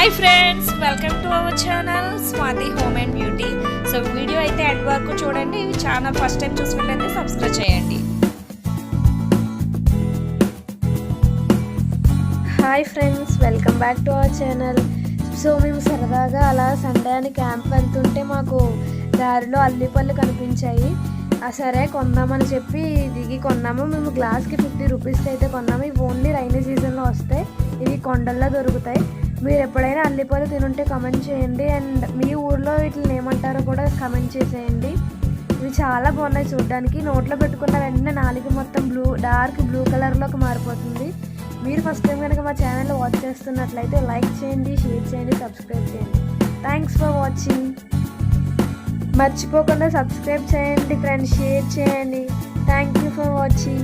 Hi friends welcome to our channel Swathi home and beauty so video అయితే end వరకు చూడండి channel first time చూసినట్లయితే subscribe చేయండి. Hi friends welcome back to our channel so మేము సరదాగా అలా Sunday అని క్యాంప్ వెళ్తుంటే మాకు దారిలో అల్లిపళ్ళు కనిపించాయి. ఆ సరే కొందామని చెప్పి దిగి కొన్నాము. మేము గ్లాస్కి ఫిఫ్టీ రూపీస్కి అయితే కొన్నాము. ఇవి ఓన్లీ రైనీ సీజన్లో వస్తాయి. ఇవి కొండల్లో దొరుకుతాయి. మీరు ఎప్పుడైనా అల్లిపళ్ళు తినుంటే కమెంట్ చేయండి. అండ్ మీ ఊర్లో వీటిని ఏమంటారో కూడా కమెంట్ చేసేయండి. ఇవి చాలా బాగున్నాయి చూడడానికి. నోట్లో పెట్టుకున్న వెంటనే నాలుగు మొత్తం బ్లూ డార్క్ బ్లూ కలర్లోకి మారిపోతుంది. మీరు ఫస్ట్ టైం కనుక మా ఛానల్ వాచ్ చేస్తున్నట్లయితే లైక్ చేయండి షేర్ చేయండి సబ్స్క్రైబ్ చేయండి. థ్యాంక్స్ ఫర్ వాచింగ్ మర్చిపోకుండా సబ్స్క్రైబ్ చేయండి ఫ్రెండ్స్ షేర్ చేయండి. Thank you for watching